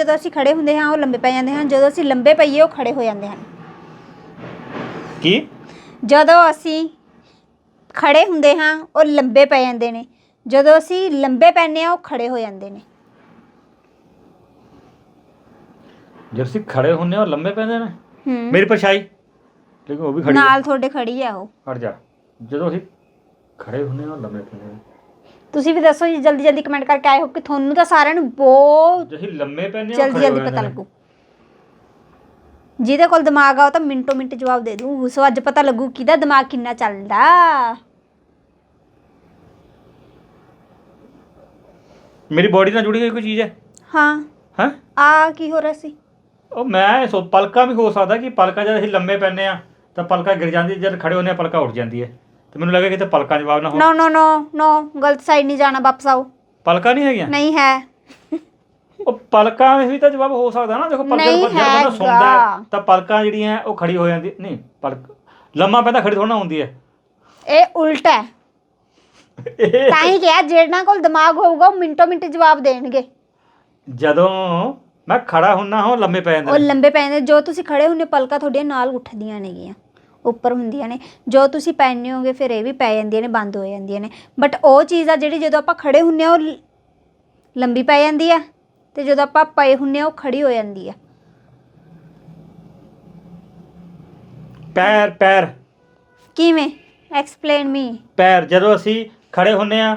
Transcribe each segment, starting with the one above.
ਜਦੋਂ ਅਸੀਂ ਖੜੇ ਹੁੰਦੇ ਹਾਂ ਉਹ ਲੰਬੇ ਪੈ ਜਾਂਦੇ ਹਨ। ਜਦੋਂ ਅਸੀਂ ਲੰਬੇ ਪਈਏ ਉਹ ਖੜੇ ਹੋ ਜਾਂਦੇ ਹਨ। ਕੀ? ਜਦੋਂ ਅਸੀਂ ਖੜੇ ਹੁੰਦੇ ਹਾਂ ਉਹ ਲੰਬੇ ਪੈ ਜਾਂਦੇ ਨੇ। ਜਦੋਂ ਅਸੀਂ ਲੰਬੇ ਪੈਂਦੇ ਹਾਂ ਉਹ ਖੜੇ ਹੋ ਜਾਂਦੇ ਨੇ। ਜਦ ਅਸੀਂ ਖੜੇ ਹੁੰਨੇ ਆ ਲੰਮੇ ਪੈਂਦੇ ਨੇ? ਹੂੰ। ਮੇਰੀ ਪਰਛਾਈ। ਲੇਕਿਨ ਉਹ ਵੀ ਖੜੀ ਨਾਲ ਤੁਹਾਡੇ ਖੜੀ ਆ ਉਹ। ਹਟ ਜਾ। ਜਦੋਂ ਅਸੀਂ ਖੜੇ ਹੁੰਨੇ ਆ ਲੰਮੇ ਪੈਂਦੇ ਨੇ। ਤੁਸੀਂ ਵੀ ਦੱਸੋ ਜੀ ਜਲਦੀ ਜਲਦੀ ਕਮੈਂਟ ਕਰਕੇ ਆਏ ਹੋ ਕਿ ਤੁਹਾਨੂੰ ਤਾਂ ਸਾਰਿਆਂ ਨੂੰ ਬਹੁਤ ਜੇ ਅਸੀਂ ਲੰਮੇ ਆ ਜਲਦੀ ਜਲਦੀ ਪਤਾ ਲੱਗੂ। ਜਿਹਦੇ ਕੋਲ ਦਿਮਾਗ ਆ ਉਹ ਤਾਂ ਮਿੰਟੋ ਮਿੰਟ ਜਵਾਬ ਦੇ ਦੂ। ਸੋ ਅੱਜ ਪਤਾ ਲੱਗੂ ਕਿਹਦਾ ਦਿਮਾਗ ਕਿੰਨਾ ਚੱਲਦਾ। ਮੇਰੀ ਬੋਡੀ ਨਾਲ ਜੁੜੀ ਹੋਈ ਕੋਈ ਚੀਜ਼ ਹੈ? ਹਾਂ। ਹੈ? ਆ ਕੀ ਹੋ ਰਿਹਾ ਸੀ? ਉਹ ਮੈਂ ਸੋ ਪਲਕਾਂ ਵੀ ਹੋ ਸਕਦਾ ਕਿ ਪਲਕਾਂ ਜਦ ਅਸੀਂ ਲੰਮੇ ਪੈਂਦੇ ਆ ਤਾਂ ਪਲਕਾਂ ਗਿਰ ਜਾਂਦੀ ਜਦ ਖੜੇ ਹੁੰਨੇ ਆ ਪਲਕਾਂ ਉੱਠ ਜਾਂਦੀ ਹੈ। ਤੇ ਮੈਨੂੰ ਲੱਗਾ ਕਿਤੇ ਪਲਕਾਂ ਜਵਾਬ ਨਾ ਹੋ ਨੋ ਨੋ ਨੋ ਨੋ ਗਲਤ ਸਾਈਡ ਨਹੀਂ ਜਾਣਾ ਵਾਪਸ ਆਓ। ਪਲਕਾਂ ਨਹੀਂ ਹੈਗੀਆਂ? ਨਹੀਂ ਹੈ। ਉਹ ਪਲਕਾਂ ਵੀ ਤਾਂ ਜਵਾਬ ਹੋ ਸਕਦਾ ਨਾ ਦੇਖੋ ਪਲਕਾਂ ਨਹੀਂ ਜਦ ਬੰਦਾ ਹੈਗਾ। ਹੈ, ਤਾਂ ਪਲਕਾਂ ਜਿਹੜੀਆਂ ਉਹ ਖੜੀ ਹੋ ਜਾਂਦੀ ਨਹੀਂ ਪਲਕ ਲੰਮਾ ਪੈਂਦਾ ਖੜੀ ਥੋੜਾ ਹੁੰਦੀ ਹੈ। ਇਹ ਉਲਟ ਹੈ। ਇਹ ਤਾਂ ਹੀ ਕਿਹਾ ਜਿਹਨਾਂ ਕੋਲ ਦਿਮਾਗ ਹੋਊਗਾ ਉਹ ਮਿੰਟੋ ਮਿੰਟ ਜਵਾਬ ਦੇਣਗੇ। ਜਦੋਂ ਮੈਂ ਖੜਾ ਹੁੰਨਾ ਹਾਂ ਲੰਮੇ ਪੈ ਜਾਂਦੇ ਉਹ ਨੇ। ਲੰਬੇ ਪੈ ਜਾਂਦੇ ਜੋ ਤੁਸੀਂ ਖੜੇ ਹੁੰਨੇ ਪਲਕਾਂ ਤੁਹਾਡੀਆਂ ਨਾਲ ਉੱਠਦੀਆਂ ਨੇਗੀਆਂ। ਉੱਪਰ ਹੁੰਦੀਆਂ ਨੇ। ਜੋ ਤੁਸੀਂ ਪੈਣੇ ਹੋਗੇ ਫਿਰ ਇਹ ਵੀ ਪੈ ਜਾਂਦੀਆਂ ਨੇ ਬੰਦ ਹੋ ਜਾਂਦੀਆਂ ਨੇ। ਬਟ ਉਹ ਚੀਜ਼ ਆ ਜਿਹੜੀ ਜਦੋਂ ਆਪਾਂ ਖੜੇ ਹੁੰਨੇ ਆ ਉਹ ਲੰਬੀ ਪੈ ਜਾਂਦੀ ਆ ਤੇ ਜਦੋਂ ਆਪਾਂ ਪਏ ਹੁੰਨੇ ਆ ਉਹ ਖੜੀ ਹੋ ਜਾਂਦੀ ਆ। ਪੈਰ ਪੈਰ। ਕਿਵੇਂ? ਐਕਸਪਲੇਨ ਮੀ ਪੈਰ ਜਦੋਂ ਅਸੀਂ ਖੜੇ ਹੁੰਨੇ ਆ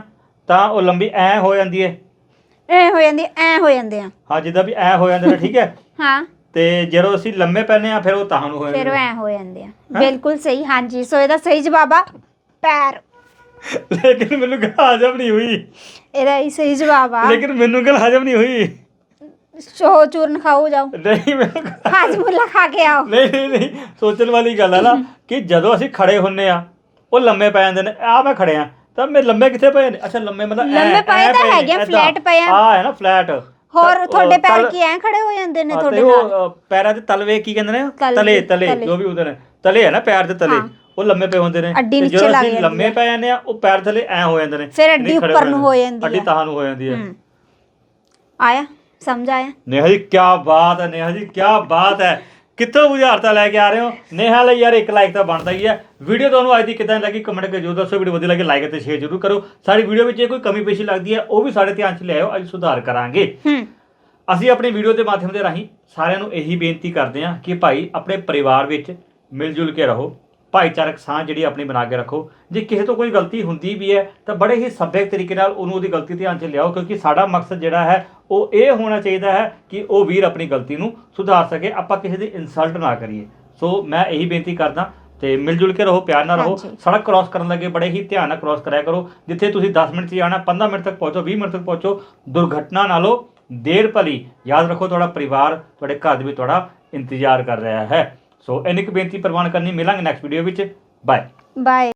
ਤਾਂ ਉਹ ਲੰਬੀ ਐ ਹੋ ਜਾਂਦੀ ਹੈ ਐ ਹੋ ਜਾਂਦੀ ਐ ਹੋ ਜਾਂਦੇ ਆ। ਹਾਂ ਜਿੱਦਾਂ ਵੀ ਐ ਹੋ ਜਾਂਦੇ ਨੇ ਠੀਕ ਹੈ। ਹਾਂ। ਤੇ ਜਦੋਂ ਅਸੀਂ ਲੰਮੇ ਪੈਨੇ ਆ ਫਿਰ ਉਹ ਤਾਂ ਨੂੰ ਹੋ ਫਿਰ ਉਹ ਐ ਹੋ ਜਾਂਦੇ ਆ। ਬਿਲਕੁਲ ਸਹੀ ਹਾਂਜੀ। ਸੋ ਇਹਦਾ ਸਹੀ ਜਵਾਬ ਆ ਪੈਰ। ਲੇਕਿਨ ਮੈਨੂੰ ਗੱਲ ਹਜਮ ਨਹੀਂ ਹੋਈ। ਇਹਦਾ ਹੀ ਸਹੀ ਜਵਾਬ ਆ। ਲੇਕਿਨ ਮੈਨੂੰ ਗੱਲ ਹਜਮ ਨਹੀਂ ਹੋਈ। ਸ਼ੋ ਚੂਰਨ ਖਾਓ ਜਾਓ। ਨਹੀਂ ਮੈਨੂੰ ਗੱਲ- ਹਾਜਮੁੱਲਾ ਖਾ ਕੇ ਆਓ। ਨਹੀਂ ਨਹੀਂ ਨਹੀਂ। ਸੋਚਣ ਵਾਲੀ ਗੱਲ ਹੈ ਨਾ ਕਿ ਜਦੋਂ ਅਸੀਂ ਖੜੇ ਹੁੰਨੇ ਆ ਉਹ ਲੰਮੇ ਪੈ ਜਾਂਦੇ ਨੇ। ਆ ਮੈਂ ਖੜੇ ਆ ਤਾਂ ਮੇਰੇ ਲੰਮੇ ਕਿੱਥੇ ਪਏ ਨੇ? ਅੱਛਾ ਲੰਮੇ ਮਤਲਬ ਲੰਮੇ ਪਏ ਤਾਂ ਹੈਗੇ ਆ, flat ਪਏ ਆ। ਆਹ ਹੈ ਨਾ ਫਲੈਟ ਹੋਰ ਤੁਹਾਡੇ ਪੈਰ ਕੀ ਐ ਖੜੇ ਹੋ ਜਾਂਦੇ ਨੇ ਹਾਂ, ਤੁਹਾਡੇ ਨਾਲ ਪੈਰਾਂ ਦੇ ਤਲਵੇ ਕੀ ਕਹਿੰਦੇ ਨੇ ਤਲੇ, ਤਲੇ। ਜੋ ਵੀ ਹੁੰਦੇ ਨੇ ਤਲੇ ਹੈ ਨਾ ਪੈਰ ਦੇ ਤਲੇ ਹਾਂ। ਉਹ ਲੰਮੇ ਪਏ ਹੁੰਦੇ ਨੇ ਅੱਡੀ ਨੀਚੇ ਲੱਗ ਜਾਂਦੀ ਲੰਮੇ ਹੈ। ਪੈ ਜਾਂਦੇ ਆ ਉਹ ਪੈਰ ਥੱਲੇ ਐ ਹੋ ਜਾਂਦੇ ਨੇ ਫਿਰ ਅੱਡੀ ਉੱਪਰ ਨੂੰ ਹੋ ਜਾਂਦੇ। ਜਾਂਦੀ ਅੱਡੀ ਹੈ। ਤਾਂ ਨੂੰ ਹੋ ਜਾਂਦੀ ਹੈ ਹੂੰ। ਆਇਆ ਸਮਝ ਆਇਆ ਨੇਹਾ ਜੀ ਕੀ ਬਾਤ ਹੈ ਨੇਹਾ ਜੀ ਕੀ ਬਾਤ ਹੈ ਕਿੱਥੋਂ ਬੁਝਾਰਤਾ ਲੈ ਕੇ ਆ ਰਹੇ ਹੋ? ਨੇਹਾ ਲਈ ਯਾਰ ਇੱਕ ਲਾਈਕ ਤਾਂ ਬਣਦਾ ਹੀ ਹੈ ਵੀਡੀਓ ਤੁਹਾਨੂੰ ਅੱਜ ਦੀ ਕਿਦਾਂ ਲੱਗੀ? ਕਮੈਂਟ ਕਰਕੇ ਜਰੂਰ ਦੱਸੋ। ਵੀਡੀਓ ਵਧੀਆ ਲੱਗੇ ਲਾਈਕ ਅਤੇ ਸ਼ੇਅਰ ਜਰੂਰ ਕਰੋ। ਸਾਡੀ ਵੀਡੀਓ ਵਿੱਚ ਜੇ ਕੋਈ ਕਮੀ ਪੇਸ਼ੀ ਲੱਗਦੀ ਹੈ ਉਹ ਵੀ ਸਾਡੇ ਧਿਆਨ 'ਚ ਲਿਆਓ ਅੱਜ ਸੁਧਾਰ ਕਰਾਂਗੇ। ਹੂੰ। ਅਸੀਂ ਆਪਣੀ ਵੀਡੀਓ ਦੇ ਮਾਧਿਅਮ ਦੇ ਰਾਹੀਂ ਸਾਰਿਆਂ ਨੂੰ ਇਹੀ ਬੇਨਤੀ ਕਰਦੇ ਹਾਂ ਕਿ ਭਾਈ ਆਪਣੇ ਪਰਿਵਾਰ ਵਿੱਚ ਮਿਲ ਜੁਲ ਕੇ ਰਹੋ। ਭਾਈਚਾਰਕ ਸਾਂਝ ਜਿਹੜੀ ਆਪਣੀ ਬਣਾ ਕੇ ਰੱਖੋ। ਜੇ ਕਿਸੇ ਤੋਂ ਕੋਈ ਗਲਤੀ ਹੁੰਦੀ ਵੀ ਹੈ ਤਾਂ ਬੜੇ ਹੀ ਸੱਭਿਅਕ ਤਰੀਕੇ ਨਾਲ ਉਹਨੂੰ ਉਹਦੀ ਗਲਤੀ ਧਿਆਨ 'ਚ ਲਿਆਓ ਕਿਉਂਕਿ ਸਾਡਾ ਮਕਸਦ ਜਿਹੜਾ ਹੈ ਉਹ ਇਹ ਹੋਣਾ ਚਾਹੀਦਾ ਹੈ ਕਿ ਉਹ ਵੀਰ ਆਪਣੀ ਗਲਤੀ ਨੂੰ ਸੁਧਾਰ ਸਕੇ। ਆਪਾਂ ਕਿਸੇ ਦੀ ਇਨਸਲਟ ਨਾ ਕਰੀਏ। ਸੋ ਮੈਂ ਇਹੀ ਬੇਨਤੀ ਕਰਦਾ ਤੇ ਮਿਲ ਜੁਲ ਕੇ ਰਹੋ ਪਿਆਰ ਨਾਲ ਰਹੋ। ਸੜਕ ਕ੍ਰਾਸ ਕਰਨ ਲੱਗੇ ਬੜੇ ਹੀ ਧਿਆਨ ਨਾਲ ਕ੍ਰਾਸ ਕਰਿਆ ਕਰੋ। ਜਿੱਥੇ ਤੁਸੀਂ 10 ਮਿੰਟ 'ਚ ਜਾਣਾ 15 ਮਿੰਟ ਤੱਕ ਪਹੁੰਚੋ 20 ਮਿੰਟ ਤੱਕ ਪਹੁੰਚੋ ਦੁਰਘਟਨਾ ਨਾਲੋਂ ਦੇਰ ਭਲੀ। ਯਾਦ ਰੱਖੋ ਤੁਹਾਡਾ ਪਰਿਵਾਰ ਤੁਹਾਡੇ ਘਰ ਦੇ ਵਿੱਚ ਤੁਹਾਡਾ ਇੰਤਜ਼ਾਰ ਕਰ ਰਿਹਾ ਹੈ। ਸੋ ਇੰਨੀ ਕੁ ਬੇਨਤੀ ਪ੍ਰਵਾਨ ਕਰਨੀ ਮਿਲਾਂਗੇ ਨੈਕਸਟ ਵੀਡੀਓ ਵਿੱਚ। Bye bye